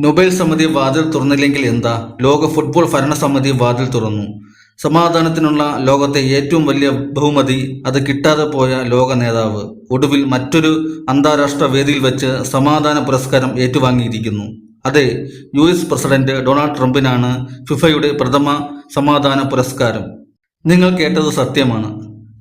Nobel സമിതി വാതിൽ തുറന്നില്ലെങ്കിൽ എന്താ? ലോക ഫുട്ബോൾ ഭരണസമിതി വാതിൽ തുറന്നു. സമാധാനത്തിനുള്ള ലോകത്തെ ഏറ്റവും വലിയ ബഹുമതി അത് കിട്ടാതെ പോയ ലോക നേതാവ്. ഒടുവിൽ മറ്റൊരു അന്താരാഷ്ട്ര വേദിയിൽ വെച്ച് സമാധാന പുരസ്കാരം ഏറ്റുവാങ്ങിയിരിക്കുന്നു. അതെ യു എസ് പ്രസിഡന്റ് ഡൊണാൾഡ് ട്രംപിനാണ് ഫിഫയുടെ പ്രഥമ സമാധാന പുരസ്കാരം. നിങ്ങൾ കേട്ടത് സത്യമാണ്.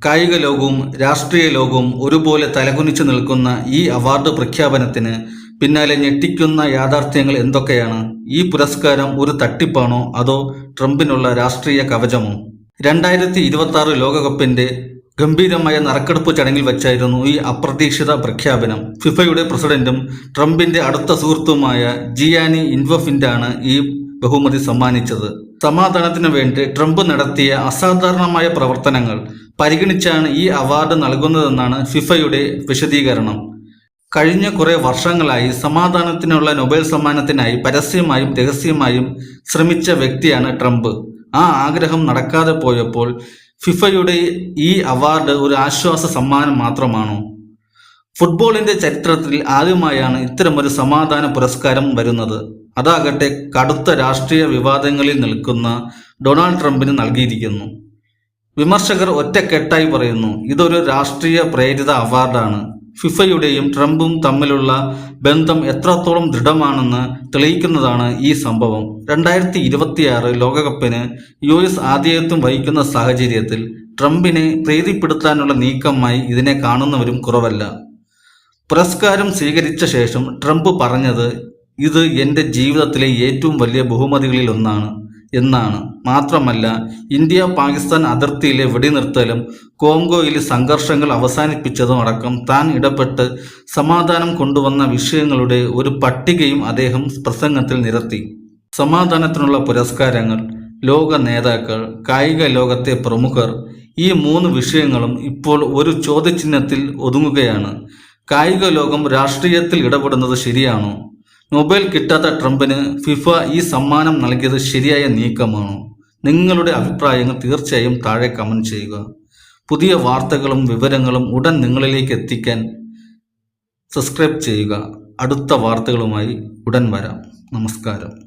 കായിക ലോകവും രാഷ്ട്രീയ ലോകവും ഒരുപോലെ തലകുനിച്ചു നിൽക്കുന്ന ഈ അവാർഡ് പ്രഖ്യാപനത്തിന് പിന്നാലെ ഞെട്ടിക്കുന്ന യാഥാർത്ഥ്യങ്ങൾ എന്തൊക്കെയാണ്? ഈ പുരസ്കാരം ഒരു തട്ടിപ്പാണോ അതോ ട്രംപിനുള്ള രാഷ്ട്രീയ കവചമോ? രണ്ടായിരത്തി ഇരുപത്തി ആറ് ലോകകപ്പിന്റെ ഗംഭീരമായ നറുക്കെടുപ്പ് ചടങ്ങിൽ വെച്ചായിരുന്നു ഈ അപ്രതീക്ഷിത പ്രഖ്യാപനം. ഫിഫയുടെ പ്രസിഡന്റും ട്രംപിന്റെ അടുത്ത സുഹൃത്തുമായ ജിയാനി ഇൻവഫിന്റാണ് ഈ ബഹുമതി സമ്മാനിച്ചത്. സമാധാനത്തിനു വേണ്ടി ട്രംപ് നടത്തിയ അസാധാരണമായ പ്രവർത്തനങ്ങൾ പരിഗണിച്ചാണ് ഈ അവാർഡ് നൽകുന്നതെന്നാണ് ഫിഫയുടെ വിശദീകരണം. കഴിഞ്ഞ കുറേ വർഷങ്ങളായി സമാധാനത്തിനുള്ള നൊബേൽ സമ്മാനത്തിനായി പരസ്യമായും രഹസ്യമായും ശ്രമിച്ച വ്യക്തിയാണ് ട്രംപ്. ആ ആഗ്രഹം നടക്കാതെ പോയപ്പോൾ ഫിഫയുടെ ഈ അവാർഡ് ഒരു ആശ്വാസ സമ്മാനം മാത്രമാണോ? ഫുട്ബോളിന്റെ ചരിത്രത്തിൽ ആദ്യമായാണ് ഇത്തരമൊരു സമാധാന പുരസ്കാരം വരുന്നത്. അതാകട്ടെ കടുത്ത രാഷ്ട്രീയ വിവാദങ്ങളിൽ നിൽക്കുന്ന ഡൊണാൾഡ് ട്രംപിന് നൽകിയിരിക്കുന്നു. വിമർശകർ ഒറ്റക്കെട്ടായി പറയുന്നു ഇതൊരു രാഷ്ട്രീയ പ്രേരിത അവാർഡാണ്. ഫിഫയുടെയും ട്രംപും തമ്മിലുള്ള ബന്ധം എത്രത്തോളം ദൃഢമാണെന്ന് തെളിയിക്കുന്നതാണ് ഈ സംഭവം. രണ്ടായിരത്തി ഇരുപത്തിയാറ് ലോകകപ്പിന് യു എസ് ആതിഥേയത്വം വഹിക്കുന്ന സാഹചര്യത്തിൽ ട്രംപിനെ പ്രീതിപ്പെടുത്താനുള്ള നീക്കമായി ഇതിനെ കാണുന്നവരും കുറവല്ല. പുരസ്കാരം സ്വീകരിച്ച ശേഷം ട്രംപ് പറഞ്ഞത് ഇത് എന്റെ ജീവിതത്തിലെ ഏറ്റവും വലിയ ബഹുമതികളിൽ ഒന്നാണ് എന്നാണ്. മാത്രമല്ല ഇന്ത്യ പാകിസ്ഥാൻ അതിർത്തിയിലെ വെടിനിർത്തലും കോങ്കോയിലെ സംഘർഷങ്ങൾ അവസാനിപ്പിച്ചതും അടക്കം താൻ ഇടപെട്ട് സമാധാനം കൊണ്ടുവന്ന വിഷയങ്ങളുടെ ഒരു പട്ടികയും അദ്ദേഹം പ്രസംഗത്തിൽ നിരത്തി. സമാധാനത്തിനുള്ള പുരസ്കാരങ്ങൾ ലോക നേതാക്കൾ കായിക ലോകത്തെ പ്രമുഖർ ഈ മൂന്ന് വിഷയങ്ങളും ഇപ്പോൾ ഒരു ചോദ്യചിഹ്നത്തിൽ ഒതുങ്ങുകയാണ്. കായിക ലോകം രാഷ്ട്രീയത്തിൽ ഇടപെടുന്നത് ശരിയാണോ? നൊബേൽ കിട്ടാത്ത ട്രംപിന് ഫിഫ ഈ സമ്മാനം നൽകിയത് ശരിയായ നീക്കമാണോ? നിങ്ങളുടെ അഭിപ്രായങ്ങൾ തീർച്ചയായും താഴെ കമന്റ് ചെയ്യുക. പുതിയ വാർത്തകളും വിവരങ്ങളും ഉടൻ നിങ്ങളിലേക്ക് എത്തിക്കാൻ സബ്സ്ക്രൈബ് ചെയ്യുക. അടുത്ത വാർത്തകളുമായി ഉടൻ വരാം. നമസ്കാരം.